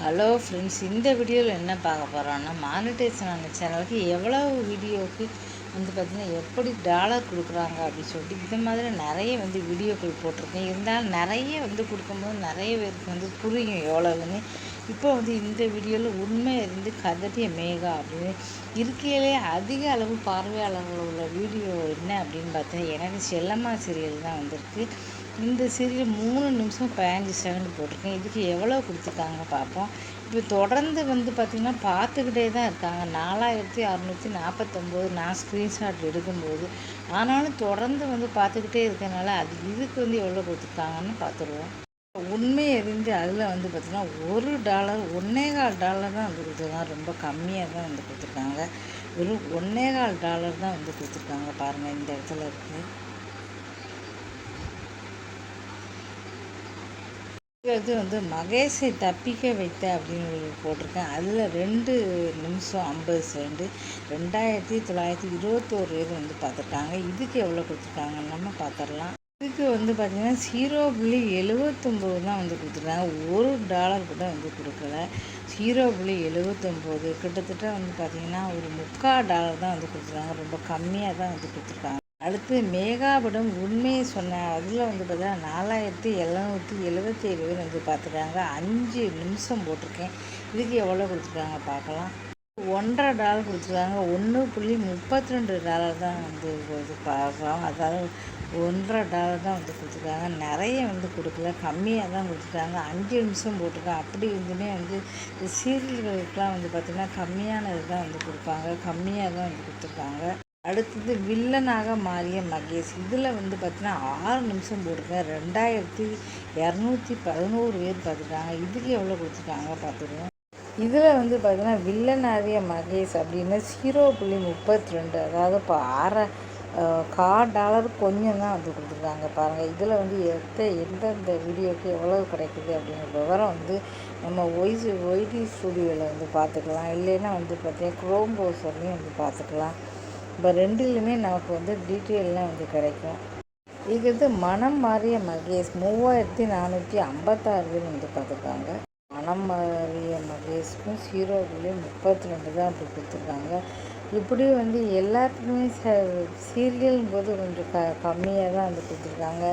Hello friends இந்த வீடியோவில் என்ன பார்க்க போகிறோன்னா மானிட்டேஷன் ஆன சேனலுக்கு எவ்வளோ வீடியோவுக்கு வந்து பார்த்திங்கன்னா எப்படி டாலர் கொடுக்குறாங்க அப்படின்னு சொல்லிட்டு இந்த மாதிரி நிறைய வந்து வீடியோக்கள் போட்டிருக்கேன். இருந்தாலும் நிறைய வந்து கொடுக்கும்போது நிறைய பேருக்கு வந்து புரியும் எவ்வளோன்னு இப்போ வந்து இந்த வீடியோவில் உண்மை இருந்து கதட்டிய மேகா அப்படின்னு இருக்கையிலே அதிக அளவு பார்வையாளர்கள் உள்ள வீடியோ என்ன அப்படின்னு பார்த்தீங்கன்னா எனக்கு செல்லம்மா சீரியல் தான் வந்திருக்கு. இந்த சீரியல் மூணு நிமிஷம் பதினஞ்சு செகண்ட் போட்டிருக்கேன். இதுக்கு எவ்வளோ கொடுத்துருக்காங்க பார்ப்போம். இப்போ தொடர்ந்து வந்து பார்த்திங்கன்னா பார்த்துக்கிட்டே தான் இருக்காங்க. நாலாயிரத்தி அறநூற்றி நாற்பத்தொம்போது நான் ஸ்க்ரீன்ஷாட் எடுக்கும்போது. ஆனாலும் தொடர்ந்து வந்து பார்த்துக்கிட்டே இருக்கனால அது இதுக்கு வந்து எவ்வளோ கொடுத்துருக்காங்கன்னு பார்த்துருவோம். உண்மை எரிந்து அதில் வந்து பார்த்திங்கன்னா ஒரு டாலர் ஒன்னே கால் டாலர் தான் வந்து கொடுத்துருக்காங்க. ரொம்ப கம்மியாக தான் வந்து கொடுத்துருக்காங்க. வெறும் ஒன்னே கால் டாலர் தான் வந்து கொடுத்துருக்காங்க பாருங்கள் இந்த இடத்துல இருக்குது இது வந்து மகேஷை தப்பிக்க வைத்த அப்படின்னு போட்டிருக்கேன். அதில் ரெண்டு நிமிஷம் ஐம்பது செகண்டு ரெண்டாயிரத்தி தொள்ளாயிரத்தி இருபத்தோரு பேர் வந்து பார்த்துருக்காங்க. இதுக்கு எவ்வளோ கொடுத்துருக்காங்கன்னு நம்ம பார்த்துடலாம். இதுக்கு வந்து பார்த்திங்கன்னா ஜீரோ புள்ளி எழுபத்தொம்போது தான் வந்து கொடுத்துருக்காங்க. ஒரு டாலர் கூட வந்து கொடுக்கல. ஜீரோ புள்ளி எழுபத்தொம்போது கிட்டத்தட்ட வந்து பார்த்திங்கன்னா ஒரு முக்கால் டாலர் தான் வந்து கொடுத்துருக்காங்க. ரொம்ப கம்மியாக தான் வந்து கொடுத்துருக்காங்க. அடுத்து மேகாபடம் உண்மையை சொன்னேன் அதில் வந்து பார்த்தா நாலாயிரத்தி எழுநூற்றி எழுபத்தி ஏழு பேர் வந்து பார்த்துருக்காங்க. அஞ்சு நிமிஷம் போட்டிருக்கேன். இதுக்கு எவ்வளோ கொடுத்துருக்காங்க பார்க்கலாம். ஒன்றரை டாலர் கொடுத்துருக்காங்க. ஒன்று புள்ளி முப்பத்தி ரெண்டு டாலர் தான் வந்து இது பார்க்கலாம். அதாவது ஒன்றரை டாலர் தான் வந்து கொடுத்துருக்காங்க. நிறைய வந்து கொடுக்கல. கம்மியாக தான் கொடுத்துருக்காங்க. அஞ்சு நிமிஷம் போட்டிருக்காங்க அப்படி இருந்துமே வந்து சீரியல்களுக்கெலாம் வந்து பார்த்திங்கன்னா கம்மியானது தான் வந்து கொடுப்பாங்க. கம்மியாக தான் வந்து கொடுத்துருக்காங்க. அடுத்தது வில்லனாக மாறிய மகேஷ். இதில் வந்து பார்த்தீங்கன்னா ஆறு நிமிஷம் போட்டிருக்கேன் ரெண்டாயிரத்தி இரநூத்தி பதினோரு பேர் பார்த்துருக்காங்க. இதுக்கு எவ்வளோ கொடுத்துருக்காங்க பார்த்துருக்கோம் இதில் வந்து பார்த்தீங்கன்னா வில்லனாரிய மகேஷ் அப்படின்னா ஜீரோ புள்ளி முப்பத்தி ரெண்டு அதாவது இப்போ அரை கா டாலர் கொஞ்சம் தான் வந்து கொடுத்துருக்காங்க. பாருங்கள் இதில் வந்து எத்த எந்தெந்த வீடியோக்கு எவ்வளோ கிடைக்குது அப்படிங்கிற விவரம் வந்து நம்ம ஒய்ஸ் ஒய்டி ஸ்டுடியோவில் வந்து பார்த்துக்கலாம். இல்லைன்னா வந்து பார்த்தீங்கன்னா குரோம் ப்ரௌசர்லேயும் வந்து பார்த்துக்கலாம். இப்போ ரெண்டுலேயுமே நமக்கு வந்து டீட்டெயிலெலாம் வந்து கிடைக்கும். இது வந்து மனம் மாறிய மகேஷ் மூவாயிரத்தி நானூற்றி ஐம்பத்தாறு பேர் வந்து பார்த்துருக்காங்க. மனம் மாறிய மகேஷ்க்கும் ஹீரோக்குள்ளேயும் முப்பத்தி ரெண்டு தான் அப்படி கொடுத்துருக்காங்க. இப்படி வந்து எல்லாத்துக்குமே ச சீரியல் போது கொஞ்சம் க கம்மியாக தான் வந்து கொடுத்துருக்காங்க.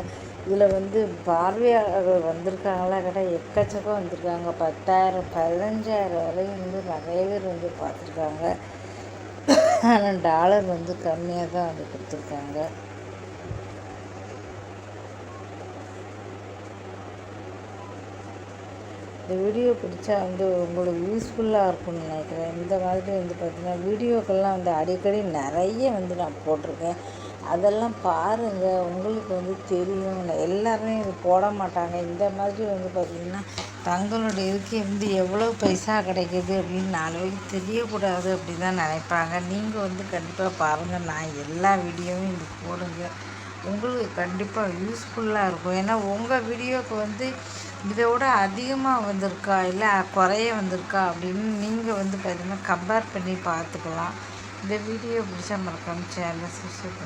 இதில் வந்து பார்வையாளர்கள் வந்திருக்காங்களா கேட்டால் எக்கச்சக்கம் வந்திருக்காங்க. பத்தாயிரம் பதினஞ்சாயிரம் வரையும் வந்து நிறைய பேர் வந்து பார்த்துருக்காங்க. ஆனால் டாலர் வந்து கம்மியாக தான் வந்து கொடுத்துருக்காங்க. இந்த வீடியோ பிடிச்சா வந்து உங்களுக்கு யூஸ்ஃபுல்லாக இருக்கும்னு நினைக்கிறேன். இந்த மாதிரி வந்து பார்த்திங்கன்னா வீடியோக்கள்லாம் வந்து அடிக்கடி நிறைய வந்து நான் போட்டிருக்கேன். அதெல்லாம் பாருங்கள் உங்களுக்கு வந்து தெரியும் எல்லாருமே இது போட மாட்டாங்க. இந்த மாதிரி வந்து பார்த்திங்கன்னா தங்களோட இதுக்கு வந்து எவ்வளோ பைசா கிடைக்கிது அப்படின்னு நாலு பேருக்கு தெரியக்கூடாது அப்படி தான் நினைப்பாங்க. நீங்கள் வந்து கண்டிப்பாக பாருங்கள் நான் எல்லா வீடியோவும் இது போடுங்க. உங்களுக்கு கண்டிப்பாக யூஸ்ஃபுல்லாக இருக்கும். ஏன்னா உங்கள் வீடியோவுக்கு வந்து இதை விட அதிகமாக வந்திருக்கா? இல்லை குறைய வந்திருக்கா? அப்படின்னு நீங்கள் வந்து பார்த்தீங்கன்னா கம்பேர் பண்ணி பார்த்துக்கலாம். இந்த வீடியோ பிடிச்சா மறக்காமல் சேனலை சப்ஸ்கிரைப்